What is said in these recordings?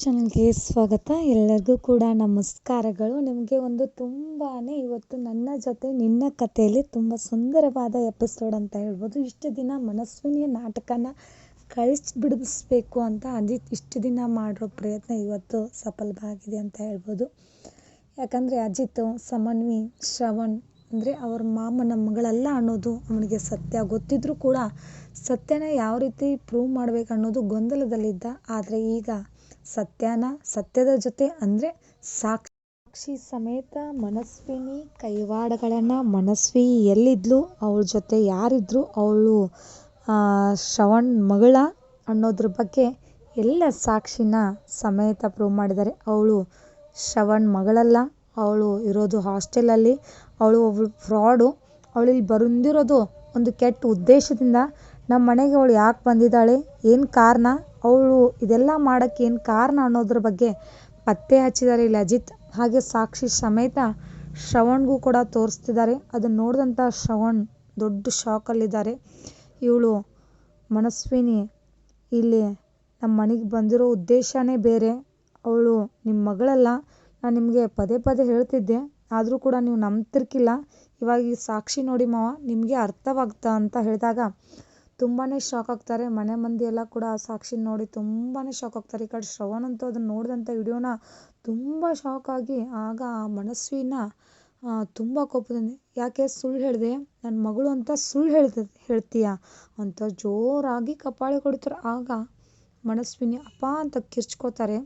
ಚಾನಲ್ಗೆ ಸ್ವಾಗತ. ಎಲ್ಲರಿಗೂ ಕೂಡ ನಮಸ್ಕಾರಗಳು. ನಿಮಗೆ ಒಂದು ತುಂಬಾ ಇವತ್ತು ನನ್ನ ಜೊತೆ, ನಿನ್ನ ಕಥೆಯಲ್ಲಿ ತುಂಬ ಸುಂದರವಾದ ಎಪಿಸೋಡ್ ಅಂತ ಹೇಳ್ಬೋದು. ಇಷ್ಟು ದಿನ ಮನಸ್ವಿನಿಯ ನಾಟಕನ ಕಳಿಸ್ಬಿಡಿಸ್ಬೇಕು ಅಂತ ಅಜಿತ್ ಇಷ್ಟು ದಿನ ಮಾಡಿರೋ ಪ್ರಯತ್ನ ಇವತ್ತು ಸಫಲವಾಗಿದೆ ಅಂತ ಹೇಳ್ಬೋದು. ಯಾಕಂದರೆ ಅಜಿತ್, ಸಮನ್ವಿ, ಶ್ರವಣ್, ಅಂದರೆ ಅವ್ರ ಮಾಮನ ಮಗಳಲ್ಲ ಅನ್ನೋದು ಅವನಿಗೆ ಸತ್ಯ. ಗೊತ್ತಿದ್ರೂ ಕೂಡ ಸತ್ಯನ ಯಾವ ರೀತಿ ಪ್ರೂವ್ ಮಾಡಬೇಕು ಅನ್ನೋದು ಗೊಂದಲದಲ್ಲಿದ್ದ. ಆದರೆ ಈಗ ಸತ್ಯನ ಸತ್ಯದ ಜೊತೆ ಅಂದರೆ ಸಾಕ್ಷಿ ಸಮೇತ ಮನಸ್ವಿನಿ ಕೈವಾಡಗಳನ್ನು ಮನಸ್ವಿ ಎಲ್ಲಿದ್ಲು ಅವಳ ಜೊತೆ ಯಾರಿದ್ರು, ಅವಳು ಶ್ರವಣ್ ಮಗಳ ಅನ್ನೋದ್ರ ಬಗ್ಗೆ ಎಲ್ಲ ಸಾಕ್ಷಿನ ಸಮೇತ ಪ್ರೂವ್ ಮಾಡಿದ್ದಾರೆ. ಅವಳು ಶ್ರವಣ್ ಮಗಳಲ್ಲ, ಅವಳು ಇರೋದು ಹಾಸ್ಟೆಲಲ್ಲಿ ಅವಳು ಒಬ್ಳು ಫ್ರಾಡು ಅವಳು ಇಲ್ಲಿ ಬಂದಿರೋದು ಒಂದು ಕೆಟ್ಟ ಉದ್ದೇಶದಿಂದ. ನಮ್ಮ ಮನೆಗೆ ಅವಳು ಯಾಕೆ ಬಂದಿದ್ದಾಳೆ, ಏನು ಕಾರಣ? ಅವಳು ಇದೆಲ್ಲ ಮಾಡೋಕ್ಕೆ ಏನು ಕಾರಣ ಅನ್ನೋದ್ರ ಬಗ್ಗೆ ಪತ್ತೆ ಹಚ್ಚಿದ್ದಾರೆ ಇಲ್ಲಿ ಅಜಿತ್. ಹಾಗೆ ಸಾಕ್ಷಿ ಸಮೇತ ಶ್ರವಣ್ಗೂ ಕೂಡ ತೋರಿಸ್ತಿದ್ದಾರೆ. ಅದನ್ನು ನೋಡಿದಂಥ ಶ್ರವಣ್ ದೊಡ್ಡ ಶಾಕಲ್ಲಿದ್ದಾರೆ ಇವಳು, ಮನಸ್ವಿನಿ, ಇಲ್ಲಿ ನಮ್ಮ ಮನೆಗೆ ಬಂದಿರೋ ಉದ್ದೇಶನೇ ಬೇರೆ. ಅವಳು ನಿಮ್ಮ ಮಗಳಲ್ಲ. ನಾನು ನಿಮಗೆ ಪದೇ ಪದೇ ಹೇಳ್ತಿದ್ದೆ. ಆದರೂ ಕೂಡ ನೀವು ನಂಬ್ತಿರ್ಕಿಲ್ಲ. ಇವಾಗ ಈ ಸಾಕ್ಷಿ ನೋಡಿ ಮಾವ, ನಿಮಗೆ ಅರ್ಥವಾಗ್ತಾ ಅಂತ ಹೇಳಿದಾಗ ತುಂಬಾ ಶಾಕ್ ಆಗ್ತಾರೆ. ಮನೆ ಮಂದಿ ಎಲ್ಲ ಕೂಡ ಆ ಸಾಕ್ಷಿ ನೋಡಿ ತುಂಬಾ ಶಾಕ್ ಆಗ್ತಾರೆ. ಈ ಕಡೆ ಶ್ರವಣ್ ಅಂತೂ ಅದನ್ನು ನೋಡಿದಂಥ ವಿಡಿಯೋನ ತುಂಬ ಶಾಕ್ ಆಗಿ ಆಗ ಆ ಮನಸ್ವಿನ ತುಂಬ ಕೋಪದಿಂದ ಯಾಕೆ ಸುಳ್ಳು ಹೇಳಿದೆ? ನನ್ನ ಮಗಳು ಅಂತ ಸುಳ್ಳು ಹೇಳ್ತ ಹೇಳ್ತೀಯ? ಅಂತ ಜೋರಾಗಿ ಕಪಾಳಿ ಕೊಡ್ತಾರೆ. ಆಗ ಮನಸ್ವಿನಿ, ಅಪ್ಪ ಅಂತ ಕಿರ್ಚ್ಕೋತಾರೆ.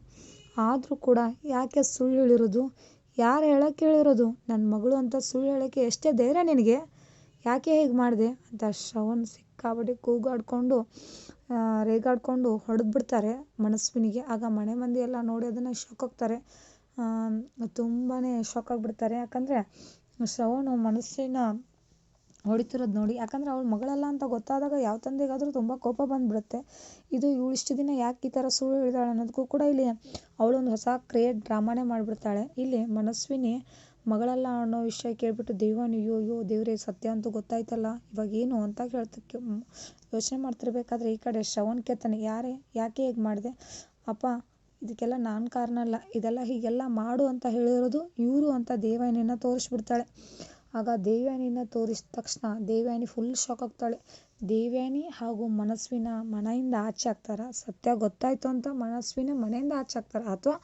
ಆದರೂ ಕೂಡ, ಯಾಕೆ ಸುಳ್ಳು ಹೇಳಿರೋದು? ಯಾರು ಹೇಳೋಕ್ಕೆ ಹೇಳಿರೋದು? ನನ್ನ ಮಗಳು ಅಂತ ಸುಳ್ಳು ಹೇಳೋಕ್ಕೆ ಎಷ್ಟೇ ಧೈರ್ಯ ನಿನಗೆ. ಯಾಕೆ ಹೀಗೆ ಮಾಡಿದೆ ಅಂತ ಶ್ರವಣ್ ಸಿಕ್ಕಾಪಟ್ಟೆ ಕೂಗಾಡಿಕೊಂಡು ರೇಗಾಡಿಕೊಂಡು ಹೊಡೆದ್ಬಿಡ್ತಾರೆ ಮನಸ್ವಿನಿಗೆ. ಆಗ ಮನೆ ಮಂದಿ ಎಲ್ಲ ನೋಡಿ ಅದನ್ನು ಶಾಕ್ ಆಗ್ತಾರೆ. ತುಂಬಾ ಶಾಕ್ ಆಗಿಬಿಡ್ತಾರೆ. ಯಾಕಂದರೆ ಶ್ರವಣ್ ಮನಸ್ಸಿನ ಹೊಡಿತಿರೋದು ನೋಡಿ. ಯಾಕಂದರೆ ಅವ್ಳು ಮಗಳಲ್ಲ ಅಂತ ಗೊತ್ತಾದಾಗ ಯಾವ ತಂದೆಗಾದರೂ ತುಂಬ ಕೋಪ ಬಂದುಬಿಡುತ್ತೆ. ಇದು ಇವಳು ಇಷ್ಟು ದಿನ ಯಾಕೆ ಈ ಥರ ಸುಳ್ಳು ಹೇಳಿದಾಳೆ ಅನ್ನೋದಕ್ಕೂ ಕೂಡ ಇಲ್ಲಿ ಅವಳೊಂದು ಹೊಸ ಕ್ರಿಯೇಟ್ ಡ್ರಾಮಾನೇ ಮಾಡಿಬಿಡ್ತಾಳೆ. ಇಲ್ಲಿ ಮನಸ್ವಿನಿ ಮಗಳಲ್ಲ ಅನ್ನೋ ವಿಷಯ ಕೇಳಿಬಿಟ್ಟು, ದೇವನು, ಅಯ್ಯೋ ಅಯ್ಯೋ, ದೇವರೇ, ಸತ್ಯ ಅಂತೂ ಗೊತ್ತಾಯ್ತಲ್ಲ, ಇವಾಗ ಏನು ಅಂತ ಕೇಳ್ತಕ್ಕೆ ಯೋಚನೆ ಮಾಡ್ತಿರ್ಬೇಕಾದ್ರೆ ಈ ಕಡೆ ಶ್ರವಣ್ ಕೇಳ್ತಾನೆ, ಯಾರೇ, ಯಾಕೆ ಹೇಗೆ ಮಾಡಿದೆ? ಅಪ್ಪ, ಇದಕ್ಕೆಲ್ಲ ನಾನು ಕಾರಣ ಅಲ್ಲ, ಇದೆಲ್ಲ ಹೀಗೆಲ್ಲ ಮಾಡು ಅಂತ ಹೇಳಿರೋದು ಇವರು ಅಂತ ದೇವಯಾನಿನ ತೋರಿಸ್ಬಿಡ್ತಾಳೆ. ಆಗ ದೇವ್ಯಾನಿನ ತೋರಿಸಿದ ತಕ್ಷಣ ದೇವಯಾನಿ ಫುಲ್ ಶಾಕ್ ಆಗ್ತಾಳೆ. ದೇವಯಾನಿ ಹಾಗೂ ಮನಸ್ವಿನ ಮನೆಯಿಂದ ಆಚೆ ಆಗ್ತಾರ? ಸತ್ಯ ಗೊತ್ತಾಯ್ತು ಅಂತ ಮನಸ್ವಿನ ಮನೆಯಿಂದ ಆಚೆ ಆಗ್ತಾರೆ? ಅಥವಾ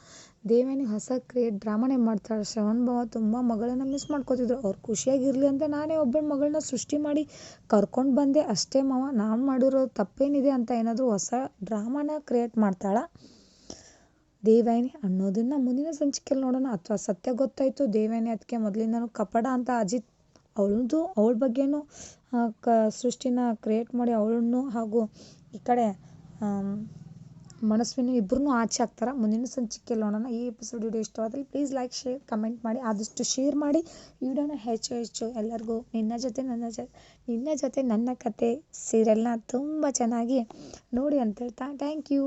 ದೇವಯಾನಿ ಹೊಸ ಕ್ರಿಯೇಟ್ ಡ್ರಾಮಾನೇ ಮಾಡ್ತಾಳೆ? ಶ್ರವಣ್ ಭಾವ ತುಂಬ ಮಗಳನ್ನ ಮಿಸ್ ಮಾಡ್ಕೋತಿದ್ರು. ಅವ್ರು ಖುಷಿಯಾಗಿರಲಿ ಅಂತ ನಾನೇ ಒಬ್ಬಳ ಮಗಳನ್ನ ಸೃಷ್ಟಿ ಮಾಡಿ ಕರ್ಕೊಂಡು ಬಂದೆ. ಅಷ್ಟೇ ಮಾವ, ನಾನು ಮಾಡಿರೋ ತಪ್ಪೇನಿದೆ ಅಂತ ಏನಾದರೂ ಹೊಸ ಡ್ರಾಮಾನ ಕ್ರಿಯೇಟ್ ಮಾಡ್ತಾಳ? ದೇವಯಾನಿ ಅನ್ನೋದನ್ನ ಮುಂದಿನ ಸಂಚಿಕೆಯಲ್ಲಿ ನೋಡೋಣ. ಅಥವಾ ಸತ್ಯ ಗೊತ್ತಾಯಿತು, ದೇವಯಾನಿ ಅದಕ್ಕೆ ಮೊದಲಿಂದನೂ ಕಪಡ ಅಂತ ಅಜಿತ್ ಅವಳದು, ಅವಳ ಬಗ್ಗೆನೂ ಕ, ಸೃಷ್ಟಿನ ಕ್ರಿಯೇಟ್ ಮಾಡಿ ಅವಳನ್ನು ಹಾಗೂ ಈ ಕಡೆ ಮನಸ್ವಿನ ಇಬ್ಬರೂ ಆಚೆ ಹಾಕ್ತಾರೆ ಮುಂದಿನ ಸಂಚಿಕೆಯಲ್ಲಿ ನೋಡೋಣ. ಈ ಎಪಿಸೋಡ್ ವಿಡಿಯೋ ಇಷ್ಟವಾದಲ್ಲಿ ಪ್ಲೀಸ್ ಲೈಕ್ ಶೇರ್ ಕಮೆಂಟ್ ಮಾಡಿ. ಆದಷ್ಟು ಶೇರ್ ಮಾಡಿ. ವಿಡಿಯೋನ ಹೆಚ್ಚು ಹೆಚ್ಚು ಎಲ್ಲರಿಗೂ ನಿನ್ನ ಜೊತೆ ನನ್ನ ಜೊತೆ ನಿನ್ನ ಜೊತೆ ನನ್ನ ಕತೆ ಸೀರಿಯಲ್ನ ತುಂಬ ಚೆನ್ನಾಗಿ ನೋಡಿ ಅಂತ ಹೇಳ್ತಾ ಥ್ಯಾಂಕ್ ಯು